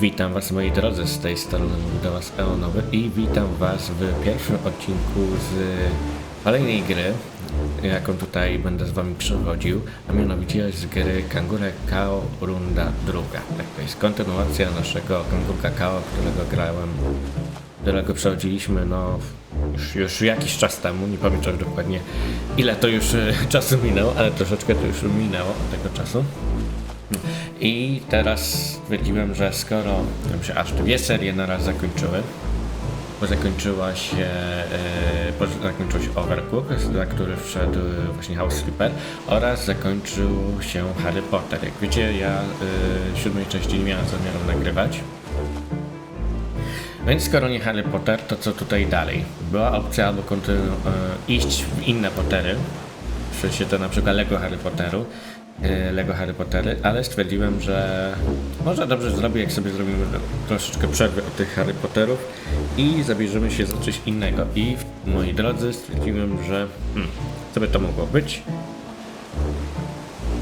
Witam Was moi drodzy, z tej strony do Was Eonowy i witam Was w pierwszym odcinku z kolejnej gry, jaką tutaj będę z Wami przechodził, a mianowicie z gry Kangurę Kao Runda druga. Tak, to jest kontynuacja naszego Kangurka Kao, którego grałem, którego przechodziliśmy no już, już jakiś czas temu, nie pamiętam dokładnie ile to już e, czasu minęło, ale troszeczkę to już minęło od tego czasu. I teraz stwierdziłem, że skoro aż dwie serie naraz zakończyły, bo zakończyła się, bo zakończył się Overcook, za który wszedł e, właśnie House Flipper oraz zakończył się Harry Potter. Jak wiecie, ja e, siódmej części nie miałem zamiaru nagrywać. Więc skoro nie Harry Potter, to co tutaj dalej? Była opcja albo kontynu- e, iść w inne Pottery, w sensie to na przykład Lego Harry Potteru, Lego Harry Pottery, ale stwierdziłem, że może dobrze zrobię, jak sobie zrobimy troszeczkę przerwy od tych Harry Potterów i zabierzemy się za coś innego. I moi drodzy, stwierdziłem, że hmm, co by to mogło być?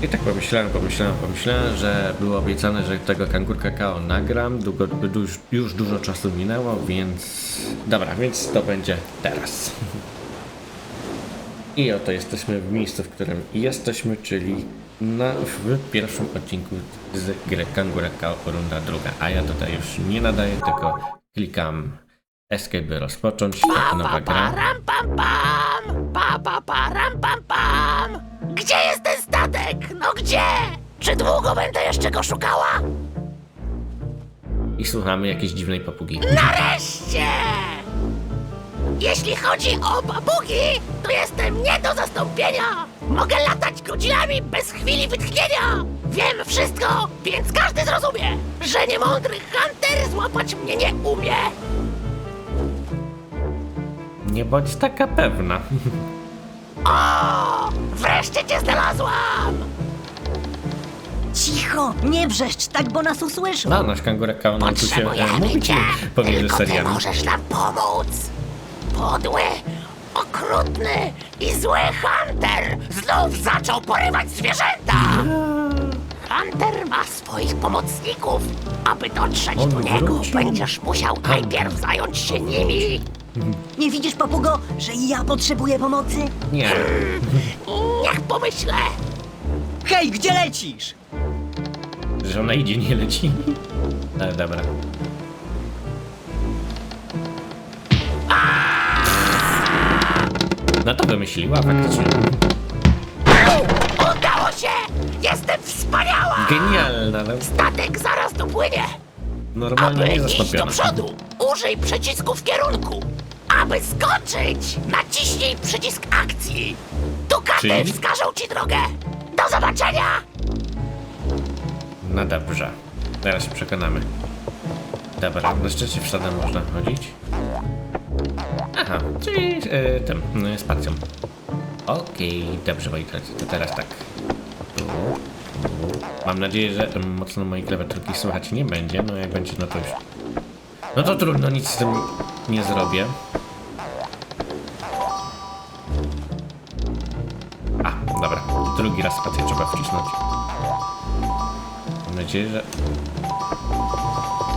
I tak pomyślałem, pomyślałem, pomyślałem, że było obiecane, że tego kangur kakao nagram. Długo, już, już dużo czasu minęło, więc. Dobra, więc to będzie teraz. I oto jesteśmy w miejscu, w którym jesteśmy, czyli na, w pierwszym odcinku z gry Kangura Kao runda druga. A ja tutaj już nie nadaję, tylko klikam Escape, by rozpocząć. Tak, nowa gra. Param pam pam! Pa pa param pam pam! Gdzie jest ten statek? No gdzie? Czy długo będę jeszcze go szukała? I słuchamy jakiejś dziwnej papugi. Nareszcie! Jeśli chodzi o papugi, to jestem nie do zastąpienia! Mogę latać godzinami bez chwili wytchnienia! Wiem wszystko, więc każdy zrozumie, że niemądry Hunter złapać mnie nie umie! Nie bądź taka pewna. O! Wreszcie cię znalazłam! Cicho, nie wrzeszcz tak, bo nas usłyszą. No, nasz kangurek Kao nam tu się e, Potrzebujemy cię, tylko ty seriami. możesz nam pomóc. Podły, okrutny i zły Hunter znów zaczął porywać zwierzęta. Hunter ma swoich pomocników. Aby dotrzeć On do niego, wrócił. będziesz musiał najpierw zająć się nimi. Nie widzisz, papugo, że ja potrzebuję pomocy? Nie, Niech pomyślę. Hej, gdzie lecisz? że ona idzie, nie leci. Ale dobra. No to wymyśliła faktycznie. Udało się! Jestem wspaniała! Genialna, ale Statek zaraz dopłynie. normalnie Aby nie iść do zastąpiona. przodu, użyj przycisku w kierunku. Aby skoczyć, naciśnij przycisk akcji. Dukaty Czyli? wskażą ci drogę. Do zobaczenia! No dobrze. Teraz się przekonamy. Dobra, na szczycie wsadem można chodzić. Aha, czyli e, tym, e, spacją. Okej, dobrze moi drodzy, to teraz tak. Mam nadzieję, że mocno mojej klawiaturki słychać nie będzie, no jak będzie, no to już... No to trudno, nic z tym nie zrobię. A, dobra, drugi raz spację trzeba wcisnąć. Mam nadzieję, że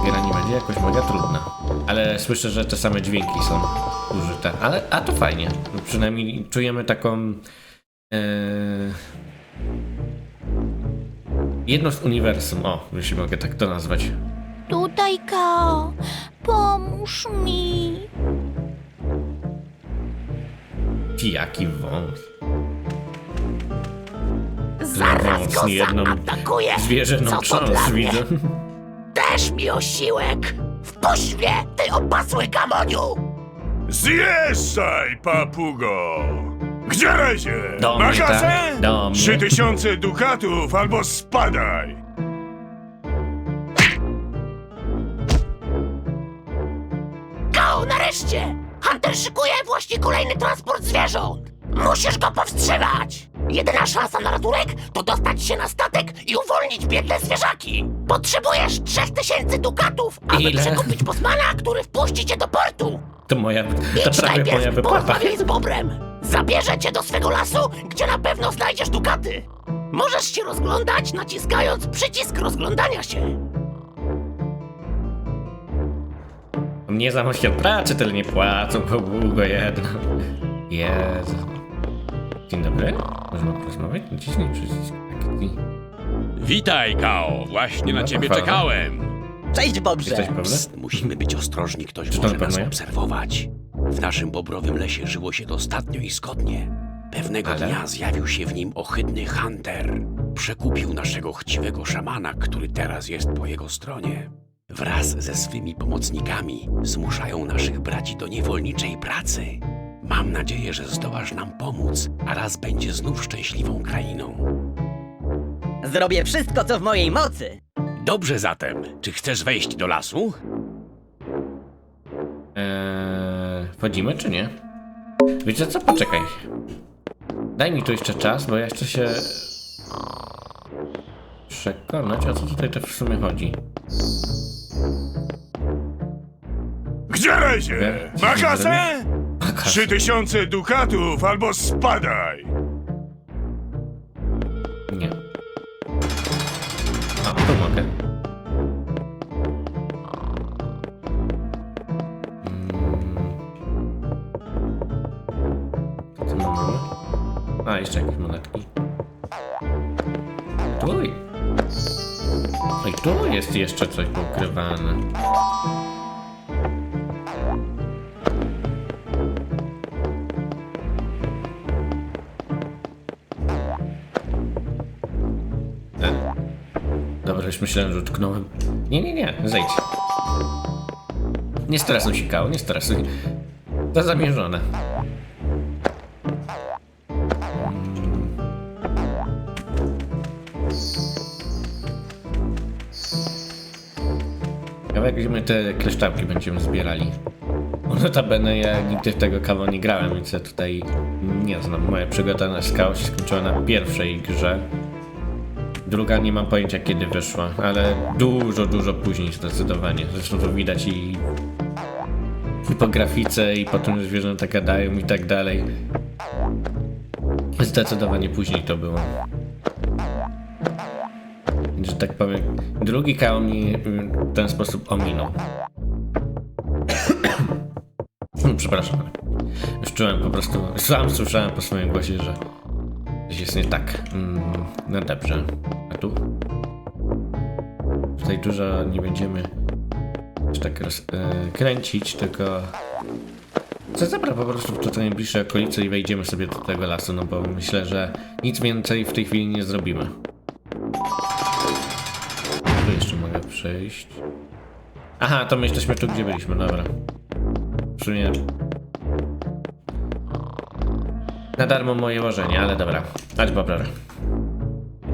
gra nie będzie jakoś mega trudna. Ale słyszę, że te same dźwięki są użyte. Ale, a to fajnie. No, przynajmniej czujemy taką... E, jedno z uniwersum. O, jeśli mogę tak to nazwać. Tutaj, Kao, pomóż mi. Jaki wąs. Zaraz wąs, go nie jedną zaatakuję. Zwierzęną Co to mnie? widzę. Też mi osiłek. Wpuść mnie, ty opasły gamoniu. Zjeżdżaj, papugo! Gdzie lezie? Do Na mnie, kasę? tak? Do mnie. Trzy tysiące dukatów albo spadaj! Go, nareszcie! Hunter szykuje właśnie kolejny transport zwierząt! Musisz go powstrzymać! Jedyna szansa na ratunek to dostać się na statek i uwolnić biedne zwierzaki! Potrzebujesz trzech tysięcy dukatów, aby Ile? przekupić Bosmana, który wpuści cię do portu! To moja... To Idź prawie moja najpierw wypłata. porozmawiaj z Bobrem! Zabierze cię do swego lasu, gdzie na pewno znajdziesz dukaty! Możesz się rozglądać, naciskając przycisk rozglądania się. Mnie za moją pracę tyle nie płacą, po długo jedno. Jezu. Dzień dobry. Można porozmawiać? Naciśnij przycisk akcji. Witaj, Kao! Właśnie na No, ciebie pochwała. czekałem. Cześć, Bobrze! Pewny? Psst, musimy być ostrożni, ktoś to może na nas pewno ja? obserwować. W naszym bobrowym lesie żyło się dostatnio i zgodnie. Pewnego Ale? dnia zjawił się w nim ohydny Hunter. Przekupił naszego chciwego szamana, który teraz jest po jego stronie. Wraz ze swymi pomocnikami zmuszają naszych braci do niewolniczej pracy. Mam nadzieję, że zdołasz nam pomóc, a raz będzie znów szczęśliwą krainą. Zrobię wszystko, co w mojej mocy! Dobrze zatem, czy chcesz wejść do lasu? Eee, wchodzimy czy nie? Wiecie co? Poczekaj. Daj mi tu jeszcze czas, bo ja jeszcze się... Przekonać, o co tutaj to w sumie chodzi. Gdzie razie? Nie. Ma kasę? Kasę. Trzy tysiące dukatów albo spadaj! Nie. A, tu mogę. Mm. Mamy? A, jeszcze jakieś monetki. Tuj! Oj, tu jest jeszcze coś pokrywane. Już myślałem, że utknąłem. Nie, nie, nie, zejdź. Nie stresuj się, Kał, nie stresuj. To zamierzone. Ciekawe, jak my te kleszczapki będziemy zbierali. Notabene ja nigdy w tego kawał nie grałem, więc ja tutaj nie znam. Moja przygoda na skał się skończyła na pierwszej grze. Druga nie mam pojęcia kiedy wyszła, ale dużo, dużo później zdecydowanie. Zresztą to widać i, i po grafice, i po tym, że zwierzęta gadają i tak dalej. Zdecydowanie później to było. Że tak powiem, drugi kał mi w ten sposób ominął. Przepraszam. Już czułem po prostu, sam słyszałem po swoim głosie, że coś jest nie tak. Mm, no dobrze. A tu? Tutaj dużo nie będziemy aż tak roz, e, kręcić, tylko zabra po prostu w tutaj najbliższe okolice i wejdziemy sobie do tego lasu, no bo myślę, że nic więcej w tej chwili nie zrobimy. Tu jeszcze mogę przejść. Aha, to my jesteśmy tu, gdzie byliśmy, dobra. W sumie... Na darmo moje łożenie, ale dobra. Chodź, Bobrer.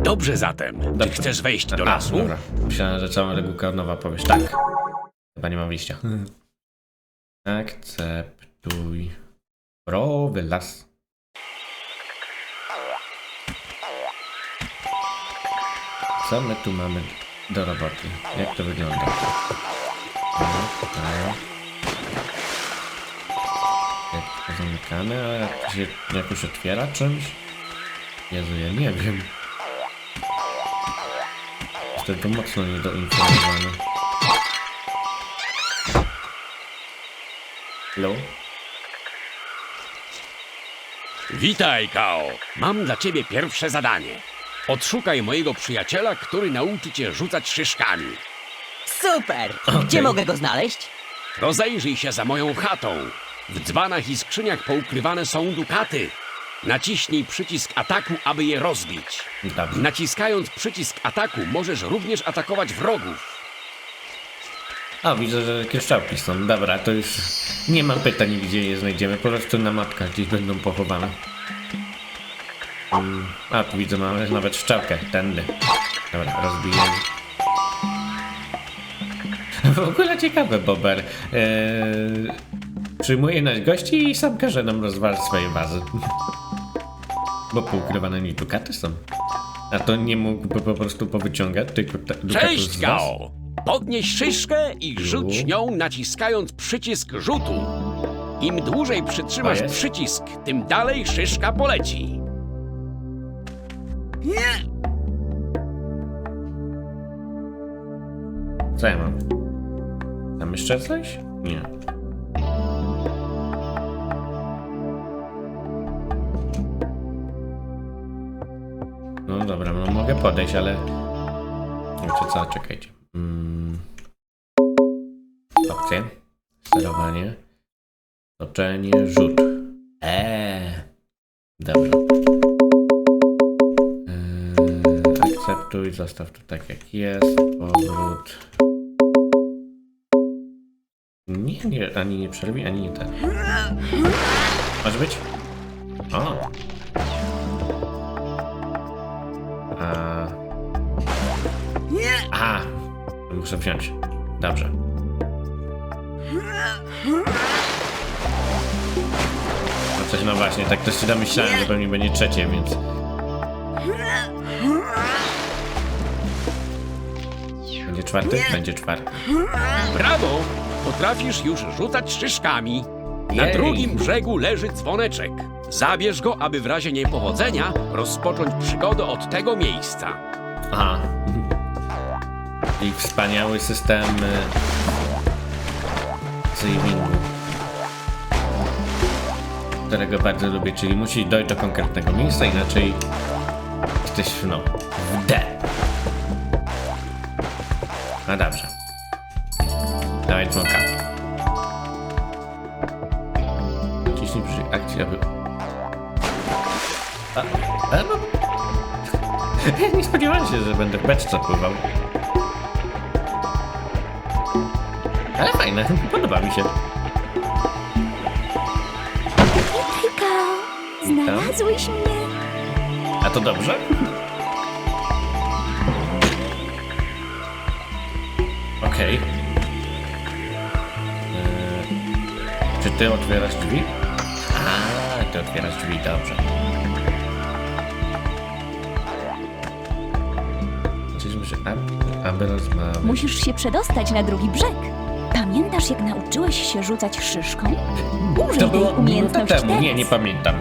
Dobrze zatem, czy Dobrze. chcesz wejść do A, lasu? Dobra. Myślałem, że całą regułkę od nowa powiesz. Tak. Chyba nie mam wyjścia. Akceptuj. Rowy las. Co my tu mamy do roboty? Jak to wygląda? Tak, tak. Jak pozamykane, a jak się jakoś otwiera czymś? Jezu, ja nie wiem. Jestem tu mocno niedoinformowany. Hello? Witaj, Kao. Mam dla ciebie pierwsze zadanie. Odszukaj mojego przyjaciela, który nauczy cię rzucać szyszkami. Super! Okej. Gdzie mogę go znaleźć? Rozejrzyj się za moją chatą. W dzbanach i skrzyniach poukrywane są dukaty. Naciśnij przycisk ataku, aby je rozbić. Dobrze. Naciskając przycisk ataku możesz również atakować wrogów. A, widzę, że kryształki są. Dobra, to już nie mam pytań, gdzie je znajdziemy. Po prostu na mapkach gdzieś będą pochowane. Mm, A, tu widzę, mamy nawet szczałkę. Tędy. Dobra, rozbiję. W ogóle ciekawe, Bober. Eee, przyjmuje nas gości i sam każe nam rozważyć swoje wazy. Bo poukrywane mi dukaty są. A to nie mógłby po prostu powyciągać tylko dukatów Cześć, z was? Gao! Podnieś szyszkę i rzuć nią naciskając przycisk rzutu. Im dłużej przytrzymasz To jest? przycisk, tym dalej szyszka poleci. Co ja mam? Tam jeszcze coś? Nie. No dobra, no mogę podejść, ale... Wiecie co, czekajcie. Mm. Opcje. Sterowanie. Toczenie, rzut. Eee. Dobra. Eee, akceptuj, zostaw to tak jak jest. Powrót. Nie, nie, ani nie przerwij, ani nie ten. Może być? O! Muszę wziąć. Dobrze. No coś, no właśnie, tak też się domyślałem, że pewnie będzie trzecie, więc... Będzie czwarty? Będzie czwarty. Brawo! Potrafisz już rzucać szyszkami. Na Jej. drugim brzegu leży dzwoneczek. Zabierz go, aby w razie niepowodzenia rozpocząć przygodę od tego miejsca. Aha. Wspaniały system y, savingu. Którego bardzo lubię, czyli musisz dojść do konkretnego miejsca, inaczej jesteś no, w D. No dobrze. Dawaj dzwonka. Ciśnij przy akcji, aby... A, a no, nie spodziewałem się, że będę w beczce pływał. Ale fajne, podoba mi się. Kao. Znalazłeś mnie. A to dobrze? Okej. Eee, czy ty otwierasz drzwi? A, ty otwierasz drzwi, dobrze. Czyżby, że aby, aby rozmawiać? Musisz się przedostać na drugi brzeg. Pamiętasz, jak nauczyłeś się rzucać szyszką? Użyj To tej było minutę umiejętności temu, nie, teraz. nie pamiętam.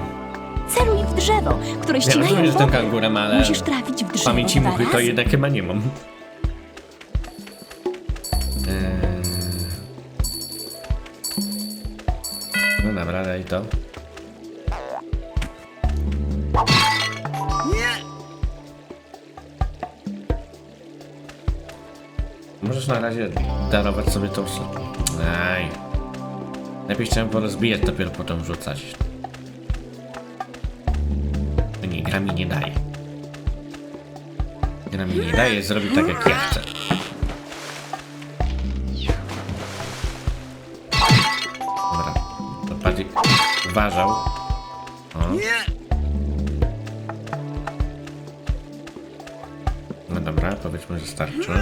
Celuj w drzewo, które Ja ścinają rozumiem, że jestem wodę. kangurem, ale Musisz trafić w drzewo pamięci dwa muchy to razy. jednak chyba nie mam. Eee... No dobra, daj to. Możesz na razie darować sobie tą... s- Aj. Najpierw chciałem porozbijać, dopiero potem rzucać. Nie, gra mi nie daje. Gra mi nie daje, zrobi tak jak ja chcę. Dobra, to bardziej uważał. O. No dobra, powiedzmy, że starczy.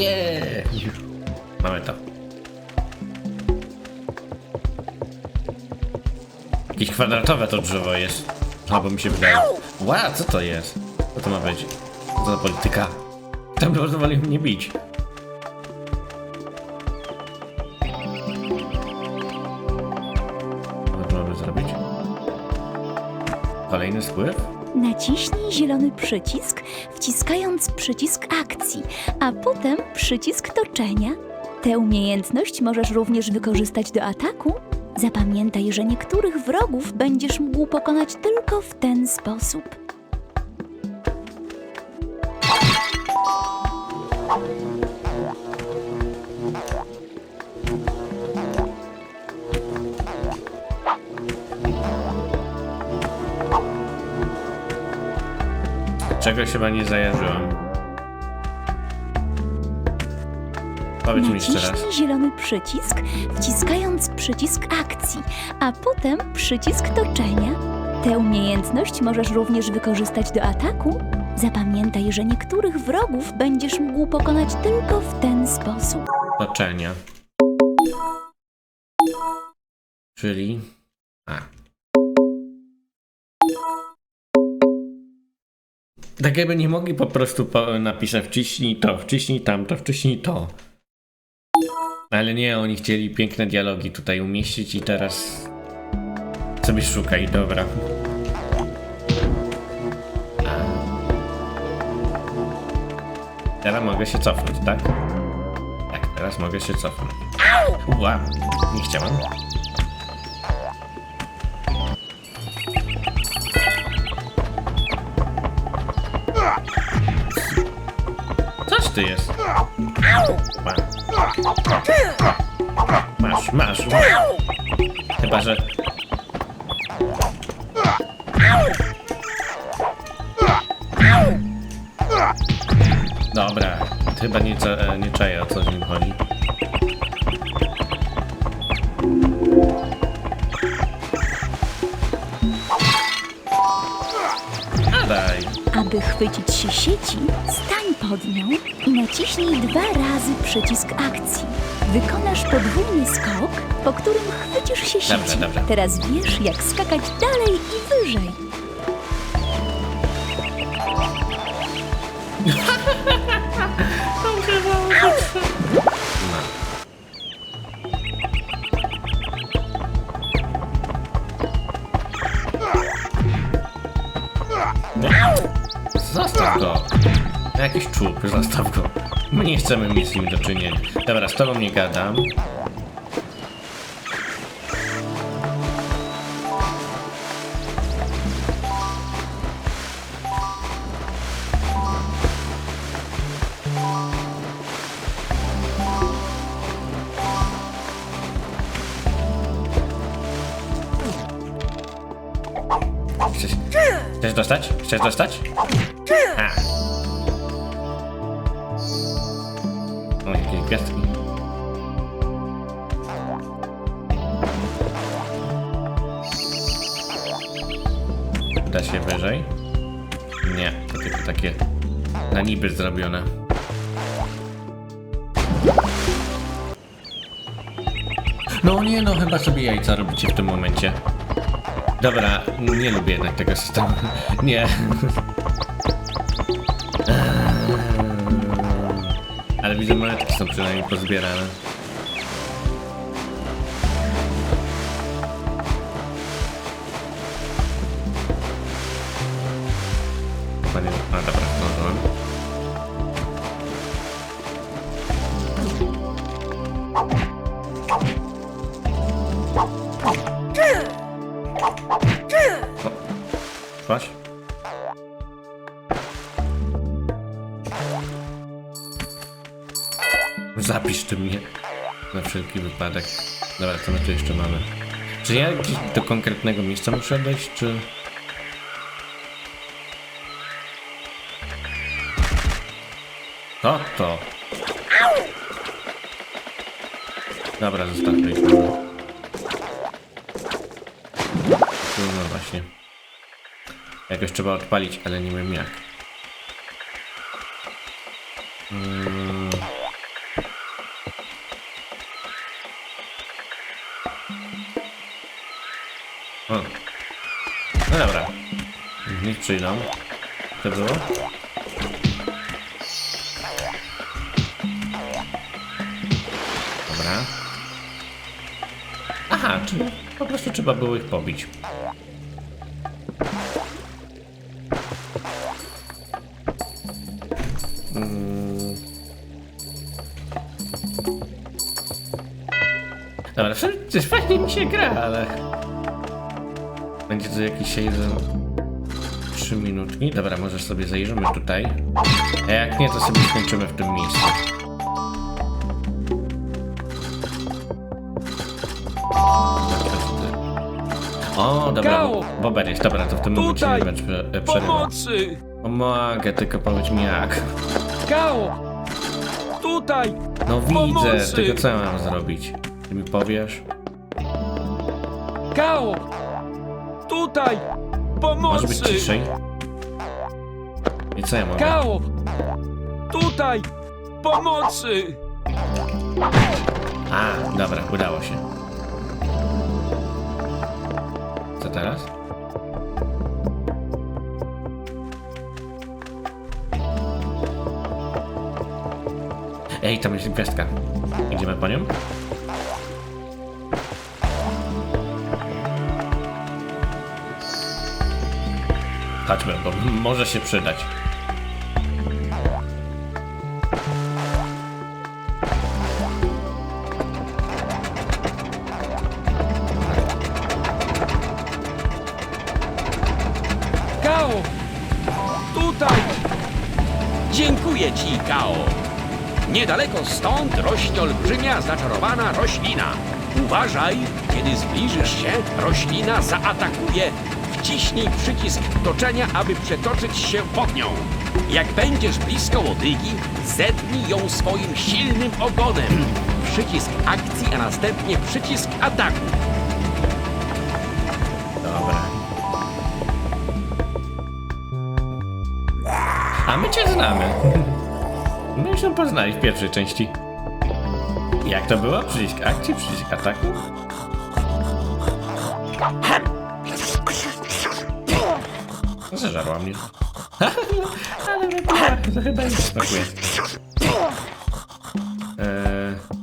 Yeah. Mamy to. Jakieś kwadratowe to drzewo jest. Albo mi się wydaje. Ła, co to jest? Co to ma być? Co za polityka? Tam pozwoli mnie bić. Co mamy zrobić? Kolejny spływ? Naciśnij zielony przycisk, wciskając przycisk a potem przycisk toczenia. Tę umiejętność możesz również wykorzystać do ataku. Zapamiętaj, że niektórych wrogów będziesz mógł pokonać tylko w ten sposób. Czegoś chyba nie zajarzyłem. Powiedz mi jeszcze raz. Naciśnij zielony przycisk, wciskając przycisk akcji, a potem przycisk toczenia. Tę umiejętność możesz również wykorzystać do ataku. Zapamiętaj, że niektórych wrogów będziesz mógł pokonać tylko w ten sposób. Toczenia. Czyli... A. Tak jakby nie mogli po prostu po, napisać wciśnij to, wciśnij tamto, wciśnij to. Ale nie, oni chcieli piękne dialogi tutaj umieścić i teraz sobie szukaj, dobra. Teraz mogę się cofnąć, tak? Tak, Teraz mogę się cofnąć. Ła, nie chciałem. Coś ty jest? Masz, masz. Chyba, że... Dobra, chyba nie, cza- nie czaję o co z nim chodzi. Aby chwycić się sieci, stań pod nią i naciśnij dwa razy przycisk akcji. Wykonasz podwójny skok, po którym chwycisz się sieci. Dobrze, dobrze. Teraz wiesz, jak skakać dalej i wyżej. Jakiś czub, zostaw go. My nie chcemy mieć z nim do czynienia. Dobra, z tobą nie gadam. Chcesz, chcesz dostać? Chcesz dostać? Się wyżej? Nie, to tylko takie na niby zrobione. No nie no, chyba sobie jajca robicie w tym momencie. Dobra, nie lubię jednak tego systemu. Nie. Ale widzę, monetki są przynajmniej pozbierane. Panie, a dobra. O? Zapisz ty mnie. Na wszelki wypadek. Dobra, co my tu jeszcze mamy? Czy ja do konkretnego miejsca muszę dojść, czy... To to. Dobra, zostawmy ich. No właśnie. Jakoś trzeba odpalić, ale nie wiem jak. Mm. O. No dobra. Niech przyjdą. To było? Czyli po prostu trzeba było ich pobić. Mm. Dobra, coś fajnie mi się gra, ale... Będzie to jakiś jeden... 3 minutki. Dobra, może sobie zajrzymy tutaj. A jak nie, to sobie skończymy w tym miejscu. O, dobra, Gał! Bober jest, dobra, to w tym momencie Tutaj! nie będzie prze- e, przerywał. Pomocy! Pomogę, tylko powiedz mi jak. Gao! Tutaj! No widzę, Pomocy! tylko co ja mam zrobić? Ty mi powiesz? Gao! Tutaj! Może być Pomocy! ciszej? I co ja mogę? Gao! Tutaj! Pomocy! A, dobra, udało się. Teraz? Ej, tam jest gwiazdka. Idziemy po nią? Chodźmy, bo może się przydać. Niedaleko stąd rośnie olbrzymia, zaczarowana roślina. Uważaj, kiedy zbliżysz się, roślina zaatakuje. Wciśnij przycisk toczenia, aby przetoczyć się pod nią. Jak będziesz blisko łodygi, zetnij ją swoim silnym ogonem. Przycisk akcji, a następnie przycisk ataku. Dobra. A my cię znamy. My się poznali w pierwszej części. Jak to było? Przycisk akcji, przycisk ataku? Zeżarła mnie. Ale wypiła, to chyba już smakuje. Eee...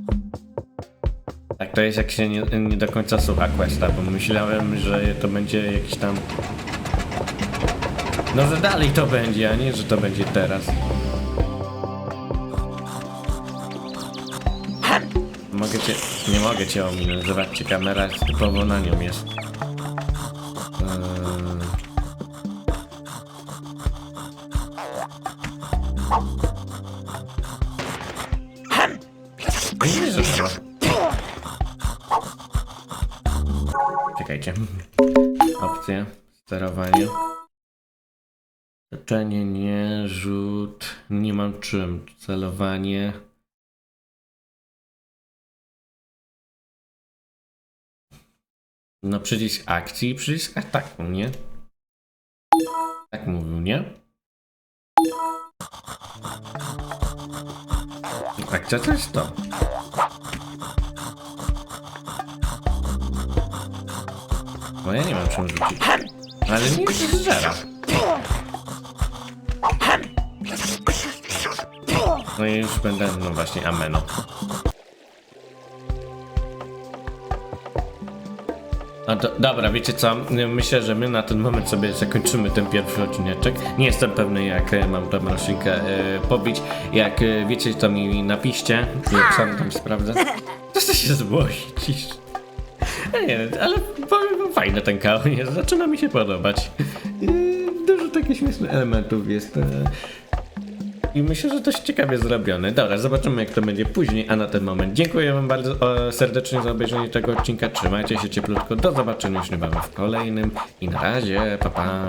Tak, to jest jak się nie, nie do końca słucha questa, bo myślałem, że to będzie jakiś tam... No, że dalej to będzie, a nie, że to będzie teraz. Mogę cię... Nie mogę cię ominąć, zobaczcie, kamera typowo na nią jest. Nie, trzeba. Czekajcie. Opcje. Sterowanie. Leczenie nie, rzut. Nie mam czym. Celowanie. No przycisk akcji, przycisk ataku, nie? Tak mówił, nie? Akcja to jest to. No ja nie mam czym rzucić. Ale nie jest zera. No i już będę, no właśnie, ameno. A do, dobra, wiecie co? Myślę, że my na ten moment sobie zakończymy ten pierwszy odcineczek. Nie jestem pewny, jak e, mam tą roślinkę e, pobić. Jak e, wiecie, to mi napiszcie. Jak sam tam sprawdzę. To się złościsz. Ja nie wiem, ale powiem fajny ten kał jest. Zaczyna mi się podobać. E, Dużo takich śmiesznych elementów jest. e, I myślę, że dość ciekawie zrobione. Dobra, zobaczymy jak to będzie później, a na ten moment dziękuję wam bardzo e, serdecznie za obejrzenie tego odcinka. Trzymajcie się cieplutko. Do zobaczenia już niebawem w kolejnym. I na razie, pa pa.